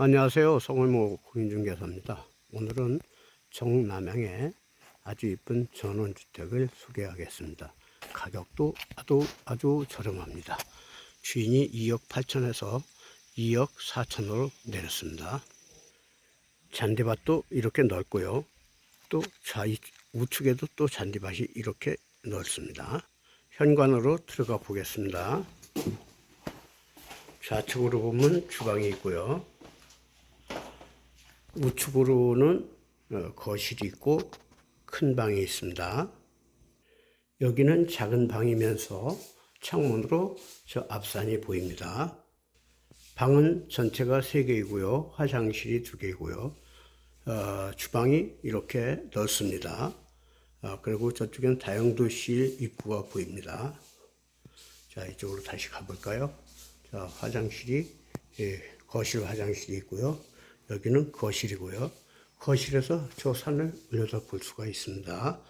안녕하세요. 송월모 공인중개사입니다. 오늘은 정남향의 아주 이쁜 전원주택을 소개하겠습니다. 가격도 아주, 아주 저렴합니다. 주인이 2억 8천에서 2억 4천으로 내렸습니다. 잔디밭도 이렇게 넓고요. 또 좌, 우측에도 또 잔디밭이 이렇게 넓습니다. 현관으로 들어가 보겠습니다. 좌측으로 보면 주방이 있고요. 우측으로는 어, 거실이 있고 큰 방이 있습니다. 여기는 작은 방이면서 창문으로 저 앞산이 보입니다. 방은 전체가 세 개이고요. 화장실이 두 개이고요. 어, 주방이 이렇게 넓습니다. 어, 그리고 저쪽엔 다용도실 입구가 보입니다. 자, 이쪽으로 다시 가볼까요? 자, 화장실이, 예, 거실 화장실이 있고요. 여기는 거실이고요. 거실에서 저 산을 올려다 볼 수가 있습니다.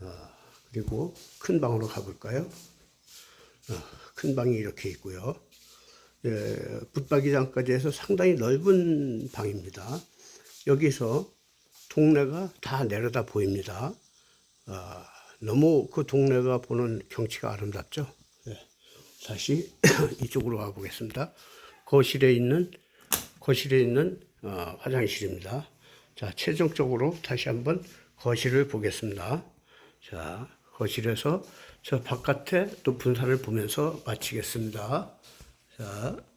어, 그리고 큰 방으로 가볼까요? 어, 큰 방이 이렇게 있고요. 예, 붙박이장까지 해서 상당히 넓은 방입니다. 여기서 동네가 다 내려다 보입니다. 아, 너무 그 동네가 보는 경치가 아름답죠. 예. 다시 이쪽으로 가보겠습니다. 거실에 있는 거실에 있는 어, 화장실입니다. 자, 최종적으로 다시 한번 거실을 보겠습니다. 자, 거실에서 저 바깥에 높은 산을 보면서 마치겠습니다. 자.